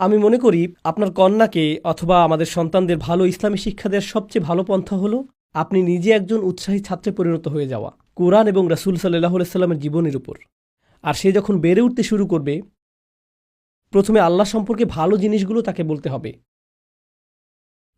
আমি মনে করি আপনার কন্যাকে অথবা আমাদের সন্তানদের ভালো ইসলামী শিক্ষা দেওয়ার সবচেয়ে ভালো পন্থা হলো আপনি নিজে একজন উৎসাহী ছাত্রে পরিণত হয়ে যাওয়া, কোরআন এবং রাসুল সাল্লাহ সাল্লামের জীবনের উপর। আর সে যখন বেড়ে উঠতে শুরু করবে, প্রথমে আল্লাহ সম্পর্কে ভালো জিনিসগুলো তাকে বলতে হবে।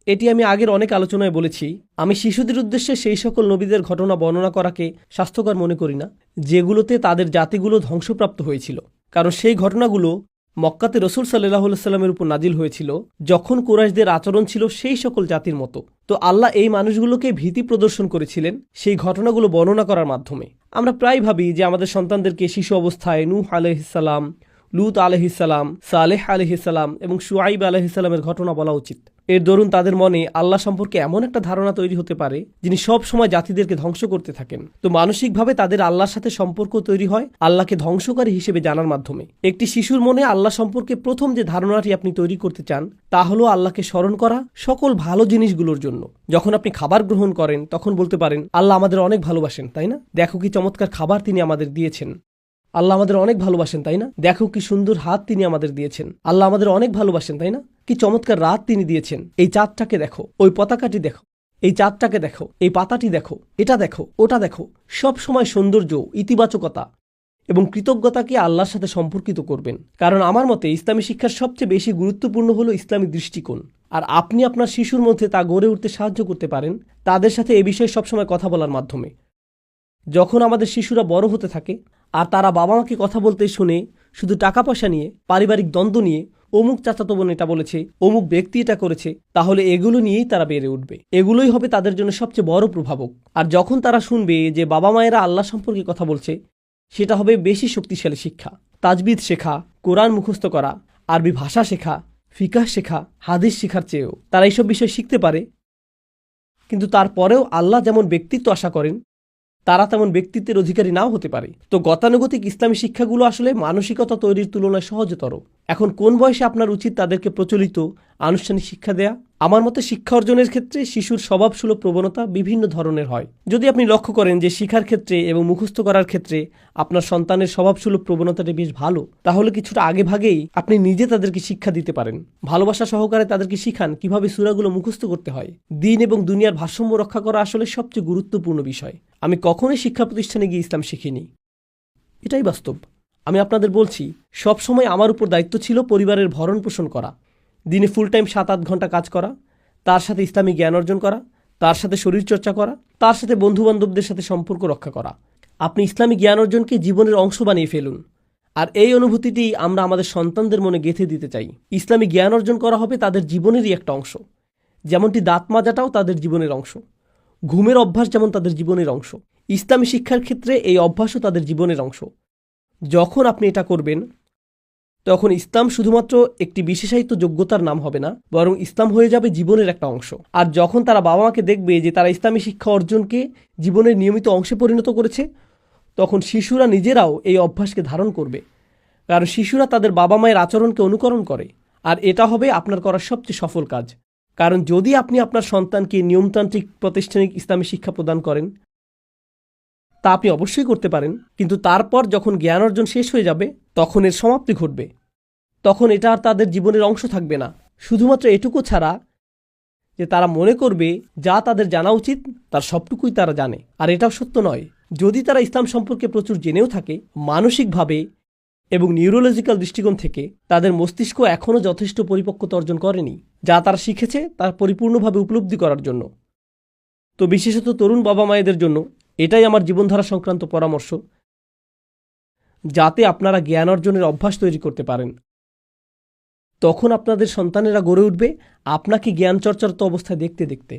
এটি আমি আগের অনেক আলোচনায় বলেছি। আমি শিশুদের উদ্দেশ্যে সেই সকল নবীদের ঘটনা বর্ণনা করাকে স্বাস্থ্যকর মনে করি না, যেগুলোতে তাদের জাতিগুলো ধ্বংসপ্রাপ্ত হয়েছিল। কারণ সেই ঘটনাগুলো মক্কাতে রসুল সাল্লাহ সাল্লামের উপর নাজিল হয়েছিল যখন কোরাইশদের আচরণ ছিল সেই সকল জাতির মতো। তো আল্লাহ এই মানুষগুলোকে ভীতি প্রদর্শন করেছিলেন সেই ঘটনাগুলো বর্ণনা করার মাধ্যমে। আমরা প্রায় ভাবি যে আমাদের সন্তানদেরকে শিশু অবস্থায় নূহ আলহিসাল্লাম লুত আলহিসাল্লাম সালেহ আলহিসাল্লাম এবং সুয়াইব আলহিসাল্লামের ঘটনা বলা উচিত। এর দরুন তাদের মনে আল্লাহ সম্পর্কে এমন একটা ধারণা তৈরি হতে পারে, যিনি সব সময় জাতিদেরকে ধ্বংস করতে থাকেন। তো মানসিকভাবে তাদের আল্লাহর সাথে সম্পর্ক তৈরি হয় আল্লাহকে ধ্বংসকারী হিসেবে জানার মাধ্যমে। একটি শিশুর মনে আল্লাহ সম্পর্কে প্রথম যে ধারণাটি আপনি তৈরি করতে চান, তা হলো আল্লাহকে স্মরণ করা সকল ভালো জিনিসগুলোর জন্য। যখন আপনি খাবার গ্রহণ করেন, তখন বলতে পারেন, আল্লাহ আমাদের অনেক ভালোবাসেন, তাই না? দেখো কি চমৎকার খাবার তিনি আমাদের দিয়েছেন। আল্লাহ আমাদের অনেক ভালোবাসেন, তাই না? দেখো কি সুন্দর হাত তিনি আমাদের দিয়েছেন। আল্লাহ আমাদের অনেক ভালোবাসেন, তাই না? কি চমৎকার রাত তিনি দিয়েছেন। এই চাঁদটাকে দেখো, ওই পতাকাটি দেখো, এই চাঁদটাকে দেখো, এই পাতাটি দেখো, এটা দেখো, ওটা দেখো। সব সময় সৌন্দর্য, ইতিবাচকতা এবং কৃতজ্ঞতাকে আল্লাহর সাথে সম্পর্কিত করবেন। কারণ আমার মতে ইসলামী শিক্ষার সবচেয়ে বেশি গুরুত্বপূর্ণ হলো ইসলামী দৃষ্টিকোণ। আর আপনি আপনার শিশুর মধ্যে তা গড়ে উঠতে সাহায্য করতে পারেন, তাদের সাথে এ বিষয়ে সবসময় কথা বলার মাধ্যমে। যখন আমাদের শিশুরা বড় হতে থাকে আর তারা বাবা মাকে কথা বলতে শুনে শুধু টাকা পয়সা নিয়ে, পারিবারিক দ্বন্দ্ব নিয়ে অমুক চাচাতো বোন এটা বলেছে, অমুক ব্যক্তি এটা করেছে, তাহলে এগুলো নিয়েই তারা বেড়ে উঠবে। এগুলোই হবে তাদের জন্য সবচেয়ে বড় প্রভাবক। আর যখন তারা শুনবে যে বাবা মায়েরা আল্লাহ সম্পর্কে কথা বলছে, সেটা হবে বেশি শক্তিশালী শিক্ষা। তাজবিদ শেখা, কোরআন মুখস্থ করা, আরবি ভাষা শেখা, ফিকাহ শেখা, হাদিস শেখার চেয়েও। তারা এইসব বিষয় শিখতে পারে। কিন্তু তারপরেও আল্লাহ যেমন ব্যক্তিত্ব আশা করেন তারা তেমন ব্যক্তিত্বের অধিকারী নাও হতে পারে। তো গতানুগতিক ইসলামী শিক্ষাগুলো আসলে মানসিকতা তৈরির তুলনায় সহজতর। এখন কোন বয়সে আপনার উচিত তাদেরকে প্রচলিত আনুষ্ঠানিক শিক্ষা দেয়া। আমার মতে শিক্ষা অর্জনের ক্ষেত্রে শিশুর স্বভাবসুলভ প্রবণতা বিভিন্ন ধরনের হয়। যদি আপনি লক্ষ্য করেন যে শিখার ক্ষেত্রে এবং মুখস্থ করার ক্ষেত্রে আপনার সন্তানের স্বভাবসুলভ প্রবণতাটি বেশ ভালো, তাহলে কিছুটা আগে ভাগেই আপনি নিজে তাদেরকে শিক্ষা দিতে পারেন। ভালোবাসা সহকারে তাদেরকে শিখান কীভাবে সুরাগুলো মুখস্থ করতে হয়। দিন এবং দুনিয়ার ভারসাম্য রক্ষা করা আসলে সবচেয়ে গুরুত্বপূর্ণ বিষয়। আমি কখনোই শিক্ষা প্রতিষ্ঠানে গিয়ে ইসলাম শিখিনি। এটাই বাস্তব। আমি আপনাদের বলছি, সবসময় আমার উপর দায়িত্ব ছিল পরিবারের ভরণ পোষণ করা। দিনে ফুল টাইম সাত আট ঘণ্টা কাজ করা, তার সাথে ইসলামী জ্ঞান অর্জন করা, তার সাথে শরীরচর্চা করা, তার সাথে বন্ধুবান্ধবদের সাথে সম্পর্ক রক্ষা করা। আপনি ইসলামী জ্ঞান অর্জনকে জীবনের অংশ বানিয়ে ফেলুন। আর এই অনুভূতিটি আমরা আমাদের সন্তানদের মনে গেঁথে দিতে চাই। ইসলামী জ্ঞান অর্জন করা হবে তাদের জীবনেরই একটা অংশ। যেমনটি দাঁত মাজাটাও তাদের জীবনের অংশ। ঘুমের অভ্যাস যেমন তাদের জীবনের অংশ। ইসলামী শিক্ষার ক্ষেত্রে এই অভ্যাসও তাদের জীবনের অংশ। যখন আপনি এটা করবেন তখন ইসলাম শুধুমাত্র একটি বিশেষায়িত যোগ্যতার নাম হবে না, বরং ইসলাম হয়ে যাবে জীবনের একটা অংশ। আর যখন তারা বাবা মাকে দেখবে যে তারা ইসলামী শিক্ষা অর্জনকে জীবনের নিয়মিত অংশে পরিণত করেছে, তখন শিশুরা নিজেরাও এই অভ্যাসকে ধারণ করবে। কারণ শিশুরা তাদের বাবা মায়ের আচরণকে অনুকরণ করে, আর এটা হবে আপনার করার সবচেয়ে সফল কাজ। কারণ যদি আপনি আপনার সন্তানকে নিয়মতান্ত্রিক, প্রাতিষ্ঠানিক ইসলামী শিক্ষা প্রদান করেন তা আপনি অবশ্যই করতে পারেন। কিন্তু তারপর যখন জ্ঞান অর্জন শেষ হয়ে যাবে, তখন এর সমাপ্তি ঘটবে। তখন এটা আর তাদের জীবনের অংশ থাকবে না। শুধুমাত্র এটুকু ছাড়া যে তারা মনে করবে, যা তাদের জানা উচিত, তার সবটুকুই তারা জানে। আর এটাও সত্য নয়। যদি তারা ইসলাম সম্পর্কে প্রচুর জেনেও থাকে, মানসিকভাবে এবং নিউরোলজিক্যাল দৃষ্টিকোণ থেকে, তাদের মস্তিষ্ক এখনও যথেষ্ট পরিপক্কতা অর্জন করেনি, যা তারা শিখেছে, তার পরিপূর্ণভাবে উপলব্ধি করার জন্য। তো বিশেষত তরুণ বাবা মায়েদের জন্য এটাই আমার জীবনধারা সংক্রান্ত পরামর্শ। যাতে আপনারা জ্ঞান অর্জনের অভ্যাস তৈরি করতে পারেন। তখন আপনাদের সন্তানেরা গড়ে উঠবে। আপনাকে জ্ঞান চর্চারত অবস্থায় দেখতে দেখতে।